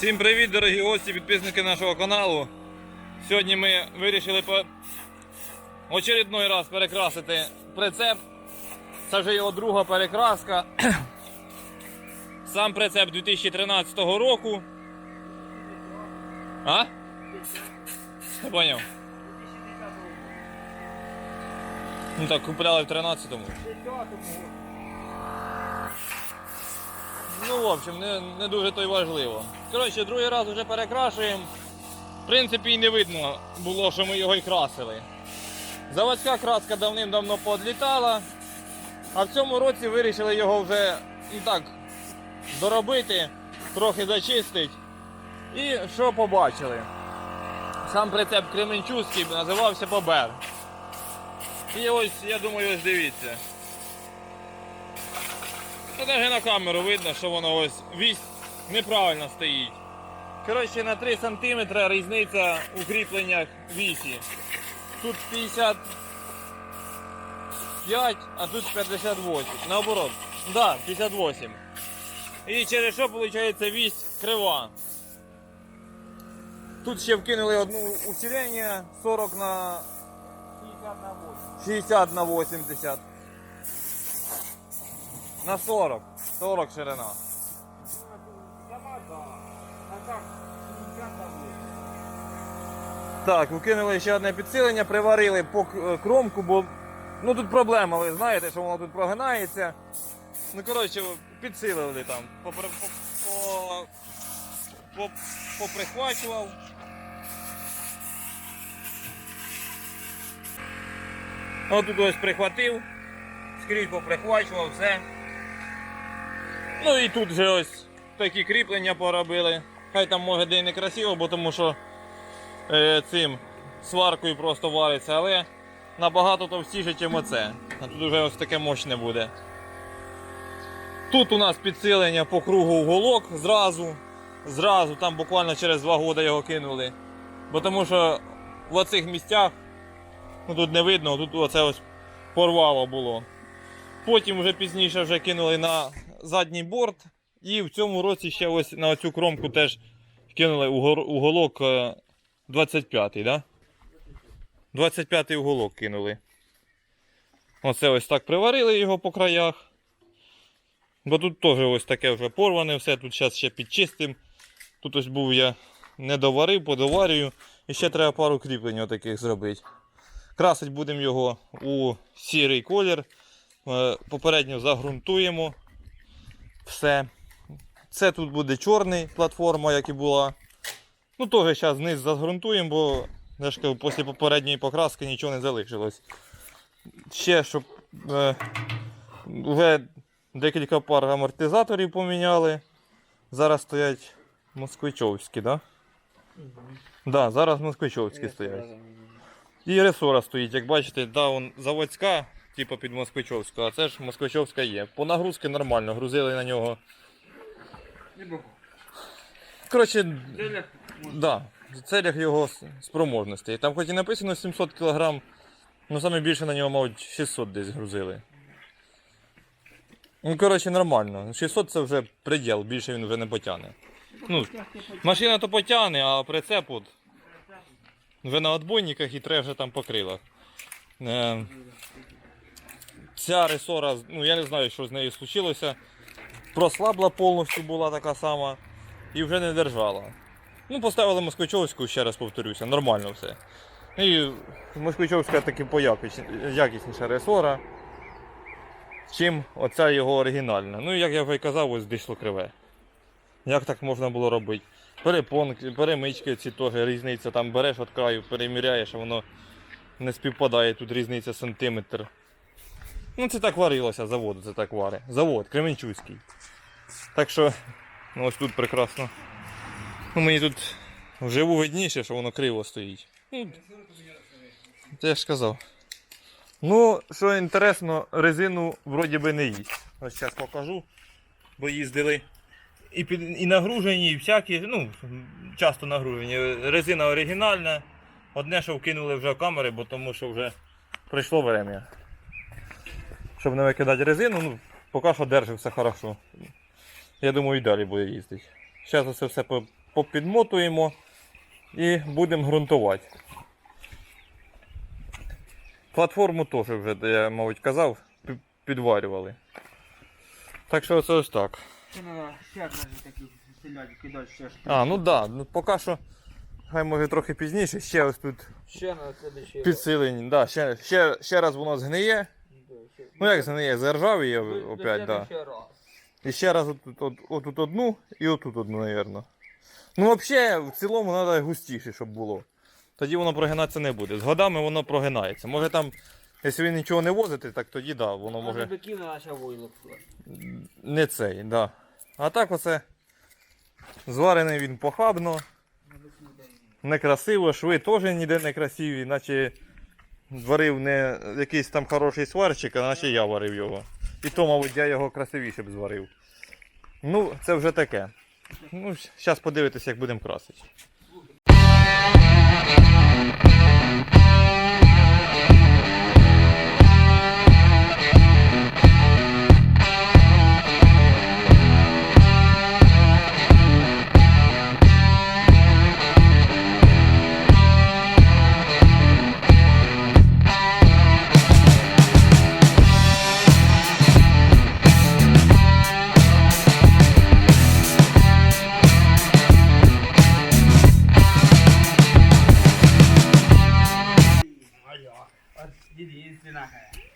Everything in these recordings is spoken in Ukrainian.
Всім привіт, дорогі гості, підписники нашого каналу. Сьогодні ми вирішили по очередной раз перекрасити прицеп. Це вже його друга перекраска. Сам прицеп 2013 року. А? Поняв. Ну так, купляли в 13-му. Ну, в общем, не, не дуже то й важливо. Коротше, другий раз вже перекрашуємо. В принципі, і не видно було, що ми його і красили. Заводська краска давним-давно подлітала, а в цьому році вирішили його вже ну так доробити, трохи зачистити. І що побачили? Сам прицеп Кременчуцький називався Бобер. І ось, я думаю, ось дивіться. Та навіть на камеру видно, що воно ось вісь неправильно стоїть. Коротше, на 3 см різниця у кріпленнях вісі. Тут 55, а тут 58. Наоборот. Да, 58. І через що виходить вісь крива. Тут ще вкинули одну усилення 40 на 60 на 80. На 40. 40 ширина. Так, викинули ще одне підсилення, приварили по кромку, бо ну тут проблема, ви знаєте, що воно тут прогинається. Ну, коротше, підсилили там, по, по, по, поприхвачував. От тут ось прихватив, скрізь поприхвачував, все. Ну і тут же ось такі кріплення поробили. Хай там може де й не красиво, бо тому що е, цим сваркою просто вариться, але набагато товстіше, ніж оце. А тут вже ось таке мощне буде. Тут у нас підсилення по кругу уголок зразу. Зразу, там буквально через два роки його кинули. Бо тому що в оцих місцях, ну тут не видно, тут оце ось порвало було. Потім вже пізніше вже кинули на задній борт. І в цьому році ще ось на цю кромку теж кинули угор- уголок е, 25-й, да? 25-й уголок кинули. Оце ось так приварили його по краях. Бо тут теж ось таке вже порване все, тут зараз ще підчистим. Тут ось був я не доварив, подоварюю. І ще треба пару кріплень отаких зробити. Красить будемо його у сірий колір. Е, Попередньо загрунтуємо все. Це тут буде чорний платформа, як і була. Ну, теж зараз низ загрунтуємо, бо я ж кажу, після попередньої покраски нічого не залишилось. Ще, щоб е, вже декілька пар амортизаторів поміняли. Зараз стоять москвичовські? Да? Да, зараз москвичовські стоять. І ресора стоїть, як бачите, да, вон заводська, типу під москвичовську, а це ж москвичовська є. По нагрузки нормально, грузили на нього. Коротше, да, в целях його спроможностей. Там хоч і написано 700 кг, але саме більше на нього, мабуть, 600 десь грузили. Ну, коротше, нормально. 600 це вже приділ, більше він вже не потягне. Ну, машина то потягне, а прицеп от вже на отбойниках і треба вже там по крилах. Е, ця ресора, ну я не знаю, що з нею случилося. Прослабла повністю була така сама і вже не держала. Ну, поставили москвичовську, ще раз повторюся, нормально все. І москвичовська таки якісніша ресора, чим оця його оригінальна. Ну, як я вже казав, ось дійшло криве. Як так можна було робити? Перепонки, перемички ці теж різниця, там береш від краю, переміряєш, а воно не співпадає, тут різниця сантиметр. Ну це так варилося, заводу це так варить. Завод, Кременчуцький. Так що, ну ось тут прекрасно. Ну, мені тут вживу видніше, що воно криво стоїть. Ну, це я ж казав. Ну, що інтересно, резину вроді би не їсть. Ось зараз покажу. Бо їздили і, під, і нагружені, і всякі, ну, часто нагружені. Резина оригінальна. Одне, що вкинули вже камери, бо тому що вже прийшло время. Щоб не викидати резину, ну, поки що держить все хорошо. Я думаю, і далі буде їздити. Зараз це все попідмотуємо і будемо ґрунтувати. Платформу теж вже, я, мабуть, казав, підварювали. Так що це ось так. Це треба ще такі стріляти, кидати ще ж. А, ну так, да, ну поки що, хай може трохи пізніше, ще ось тут Ще на підсилені. Да, ще, ще, ще раз воно згниє. Ну як згниє, заржавіє опять, так. Да. І ще раз отут, от, отут одну і отут одну, мабуть. Ну, взагалі, в цілому треба густіше, щоб було. Тоді воно прогинатися не буде. З годами воно прогинається. Може там, якщо ви нічого не возите, так тоді да, воно Може може не цей, да. А так оце зварений він похабно, некрасиво, шви теж ніде не красиві, наче варив не якийсь там хороший сварщик, а наче я варив його. І то, мабуть, я його красивіше б зварив. Ну, це вже таке. Ну, зараз подивитися, як будемо красити.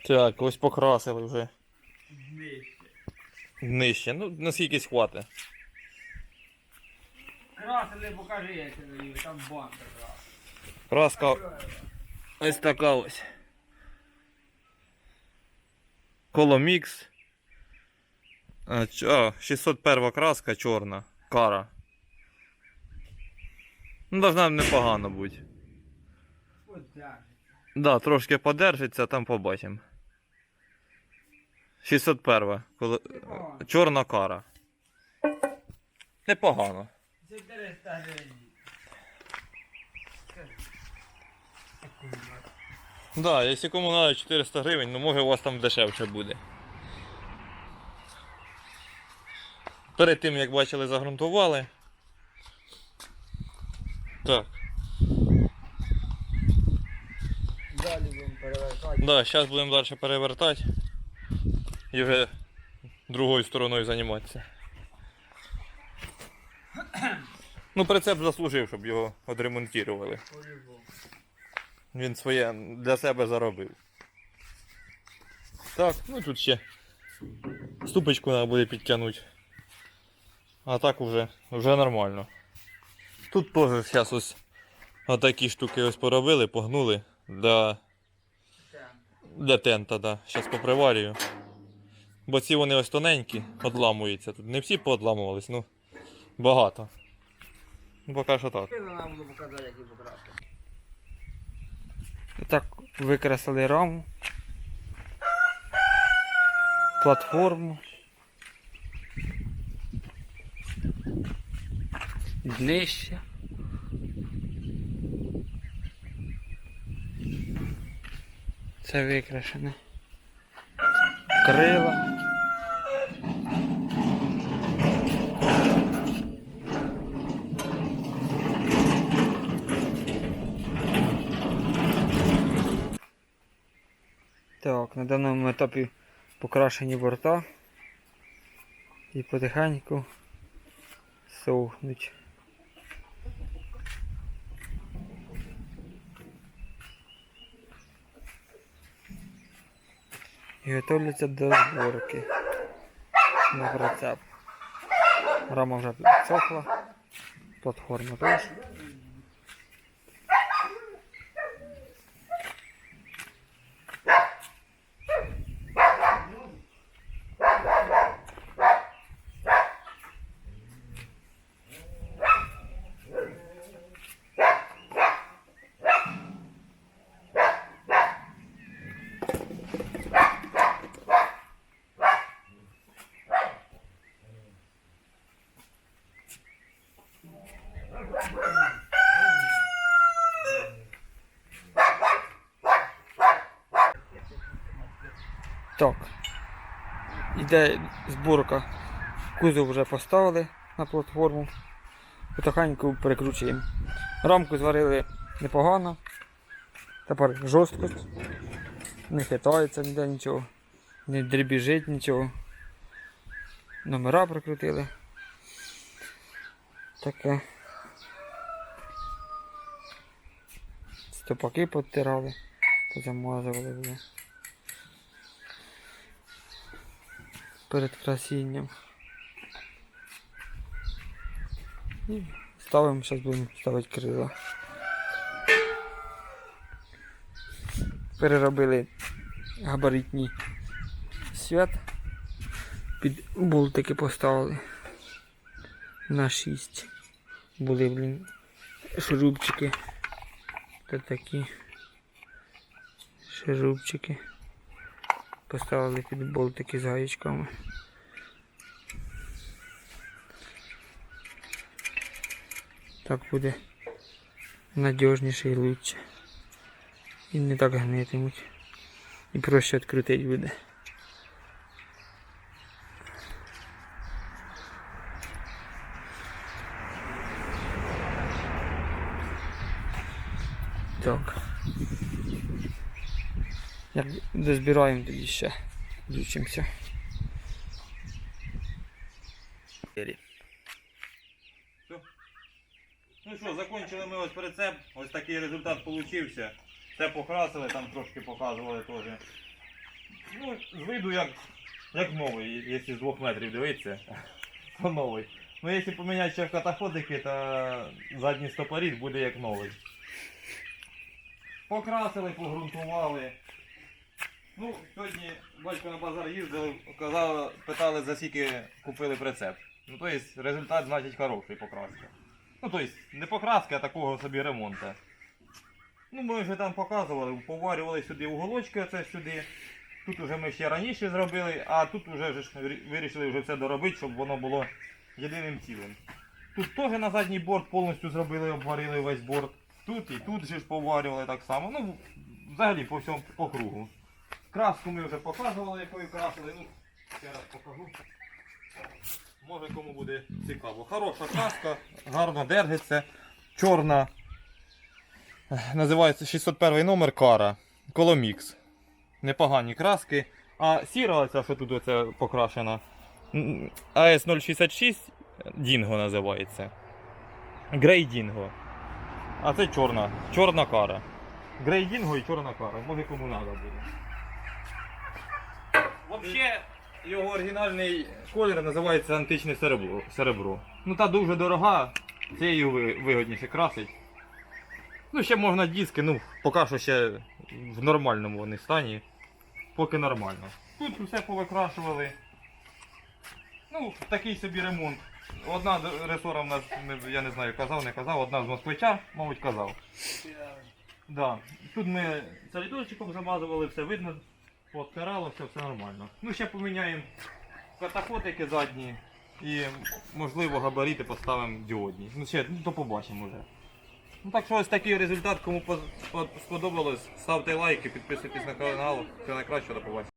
Так, ось покрасили вже Нижче. нижче. Ну, наскільки хватить. Красили, покажи, це даю, там банка красила. Краска ось така ось. Коломікс. А, 601 краска чорна. Кара. Ну, должна непогано бути. От так. Да, трошки подержиться, там побачимо. 601. Коло... Непогано. Чорна кара. Непогано. 400 гривень. Да, якщо кому треба 400 гривень, ну може у вас там дешевше буде. Перед тим, як бачили, загрунтували. Так, Далі будемо перевертати. да, зараз будемо далі перевертати і вже другою стороною займатися. Ну, прицеп заслужив, щоб його відремонтували. Він своє для себе заробив. Так, ну тут ще ступочку треба буде підтягнути. А так уже, вже нормально. Тут теж зараз ось отакі штуки ось поробили, погнули для, для тента, да. Зараз поприварюю. Бо ці вони ось тоненькі, одламуються. Тут не всі поодламувались, ну багато. Ну, поки що так. Так викреслили раму, платформу. Днище. Це викрашене. Крила. Так, на даному етапі покрашені борта і потихеньку сохнуть. І готовляться до зборки на прицеп. Рама вже підсохла, платформа теж. Так. Іде зборка. Кузов вже поставили на платформу. потихеньку перекручуємо. Рамку зварили непогано. Тепер жорсткость. Не хитається ніде нічого. Не дрібіжить нічого. Номера прикрутили. Таке. Стопаки підтирали, позамазували вже. Перед красінням. І ставимо, зараз будемо ставити крила. Переробили габаритні свят. Під болтики поставили на 6. Були, блін, шурупчики. Та такі шурупчики. Поставили під болтики з гаєчками. Так буде надіжніше і лучше. І не так гнитимуть. І проще відкрутити буде. Так. Як дозбираємо тоді ще. Включимося. Ну що, закончили ми ось прицеп, ось такий результат получився. Це покрасили, там трошки показували теж. Ну, з виду як, як новий, якщо з двох метрів дивитися, то новий. Ну якщо поміняти ще катаходики, то задній стопоріз буде як новий. Покрасили, погрунтували. Ну, сьогодні батько на базар їздив, казав, питали, за скільки купили прицеп. Ну, тобто результат значить хороший покраска. Ну, тобто, не покраски, а такого собі ремонту. Ну, ми вже там показували, поварювали сюди уголочки, оце сюди. Тут вже ми ще раніше зробили, а тут вже вирішили вже все доробити, щоб воно було єдиним цілим. Тут теж на задній борт повністю зробили, обварили весь борт. Тут і тут же ж поварювали так само. Ну, взагалі по всьому по кругу. Краску ми вже показували, якою красили. Ну, ще раз покажу. Може кому буде цікаво. Хороша краска, гарно держиться. Чорна. Називається 601 номер кара. Коломікс. Непогані краски. А сіра, оця, що тут оце покрашена. АС 066 Дінго називається. Грей Дінго. А це чорна. Чорна кара. Грей Дінго і чорна кара. Може кому треба буде. Взагалі, його оригінальний колір називається античне серебро. серебро. Ну та дуже дорога, це її ви- вигідніше красить. Ну, ще можна диски, ну, поки що ще в нормальному вони стані. Поки нормально. Тут все повикрашували. Ну, такий собі ремонт. Одна ресора в нас, я не знаю, казав, не казав, одна з москвича, мабуть, казав. Да. Тут ми солідорчиком замазували, все видно, Пообтирало, все, все нормально. Ну ще поміняємо катафотики задні і можливо габарити поставимо діодні. Ну ще ну, то побачимо вже. Ну так що ось такий результат, кому сподобалось, ставте лайки, підписуйтесь на канал. Все найкраще, до побачення.